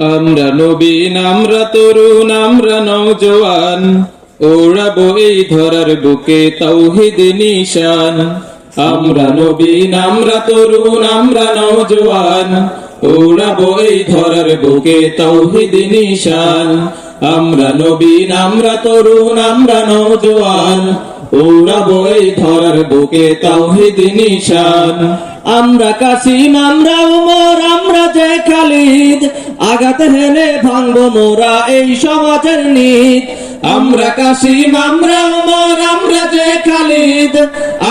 আমরা নবীন, আমরা তরুণ, আমরা নৌজওয়ান ওড়াবো এই ধরার বুকে তৌহিদ নিশান। আমরা নবীন, আমরা তরুণ, আমরা নৌজওয়ান ওড়াবো এই ধরার বুকে তৌহিদ নিশান। আমরা নবীন, আমরা তরুণ, আমরা নৌজওয়ান ওড়াবো এই ধরার বুকে তৌহিদ নিশান। আমরা কাসিম, আমরা উমর, আমরা যে খালিদ। আঘাত হেলে ভাঙবো মোরা এই সমাজের নিত আমরা কাশিম আমরা উমর, আমরা যে খালিদ।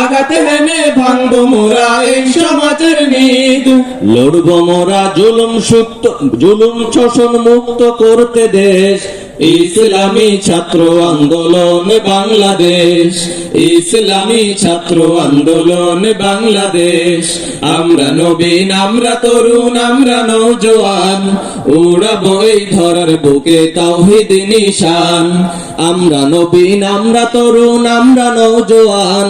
আঘাত হেনে ভাঙব মোরা এই সমাজের নিদ। লড়বো মোরা জুলুম সুক্ত জুলুম শোষণ মুক্ত করতে দেশ। ইসলামী ছাত্র আন্দোলন বাংলাদেশ, ইসলামী ছাত্র আন্দোলন বাংলাদেশ। আমরা নবীন, আমরা তরুণ, আমরা নৌজোয়ান উড়াবো এই ধরার বুকে তাওহিদ নিশান। আমরা নবীন, আমরা তরুণ, আমরা নৌজওয়ান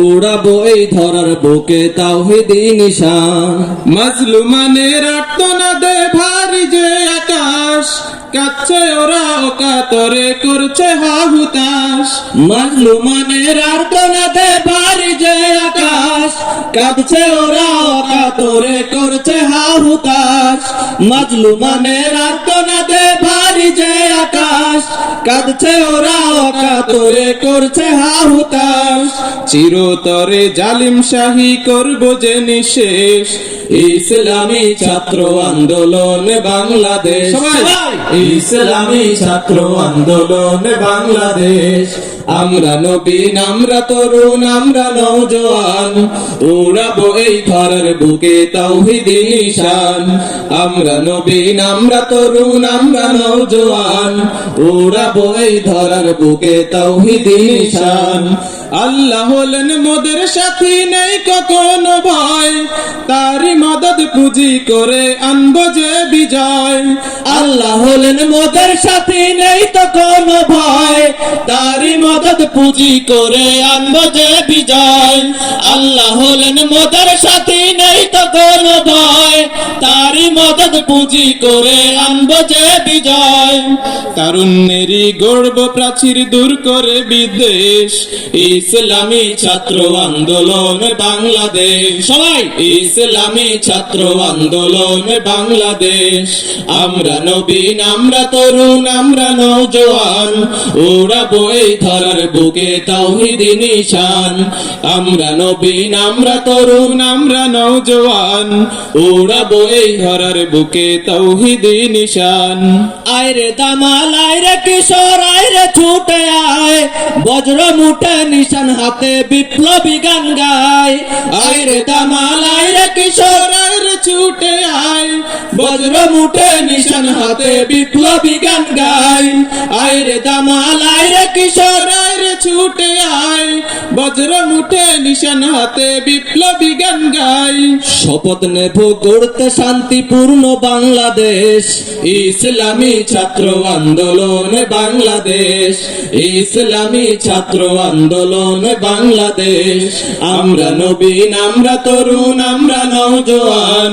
উড়াবো এই ধরার বুকে তাওহিদি নিশান। মাজলুমানের আর্তনাদে ভারী যে আকাশ কাচ্ছে ওরা অকাতরে করছে হাহুতাস মাজলুমানের আর্তনাদে বাড়ি যে আকাশ। কাঁদছে ওরা অকাতরে করছে হাহুতাস মাজলুমানের আর্তনাদে বাড়ি যে আকাশ। কাঁদছে ওরা অকাতরে করছে হাহুতাস চিরতরে জালিম শাহী করব যে নিশেষ। ইসলামী ছাত্র আন্দোলন বাংলাদেশ! ইসলামী ছাত্র আন্দোলন বাংলাদেশ আমরা নবীন আমরা তরুণ, আমরা নৌজওয়ান উড়াবো এই ধরার বুকে তাওহিদি নিশান। আমরা নবীন আমরা তরুণ, আমরা নৌজওয়ান উড়াবো এই ধরার বুকে তাওহিদি নিশান। আল্লাহ হলেন মোদের সাথী, নেই কখনো ভয়। তারই মদত পুঁজি করে আনব যে বিজয়। আল্লাহ হলেন মোদের সাথী, নেই তো কোনো ভয়। তারই মদত পুঁজি করে আনব যে বিজয়। আল্লাহ হলেন মোদের সাথী, নেই তো কোনো ভয়। তারই মদত পুঁজি করে আনব যে বিজয়। তারুণ্যেরই গর্ব প্রাচীর দূর করে বিদেশ। ইসলামী ছাত্র আন্দোলন বাংলাদেশ। সবাই, ইসলামী ছাত্র আন্দোলন বাংলাদেশ। আমরা নবীন, আমরা তরুণ, আমরা নৌজওয়ান ওড়াবো এই ধরার বুকে তাওহিদি নিশান। আমরা নবীন আমরা তরুণ, আমরা নৌজওয়ান ওড়াবো এই ধরার বুকে তাওহিদি নিশান। আয়রে দামাল আয়রে কিশোর আয়রে ছুটে আয়। বজ্র মুঠে নিশান হাতে বিপ্লবী গান গায়। আয়রে দামাল আয়রে কিশোর ছুটে আয়। বজ্র মুঠে নিশান হাতে বিপ্লবী গান গাই আয়রে দামাল আয়রে কিশোর আয়রে ছুটে আয়। বজ্র মুঠে নিশান হাতে বিপ্লবী গান শপথ নেব গড়তে শান্তিপূর্ণ বাংলাদেশ। ইসলামী ছাত্র আন্দোলন বাংলাদেশ। ইসলামী ছাত্র আন্দোলন বাংলাদেশ। আমরা নবীন, আমরা তরুণ, আমরা নৌজওয়ান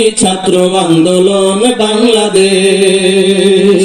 ছাত্র আন্দোলন বাংলাদেশ।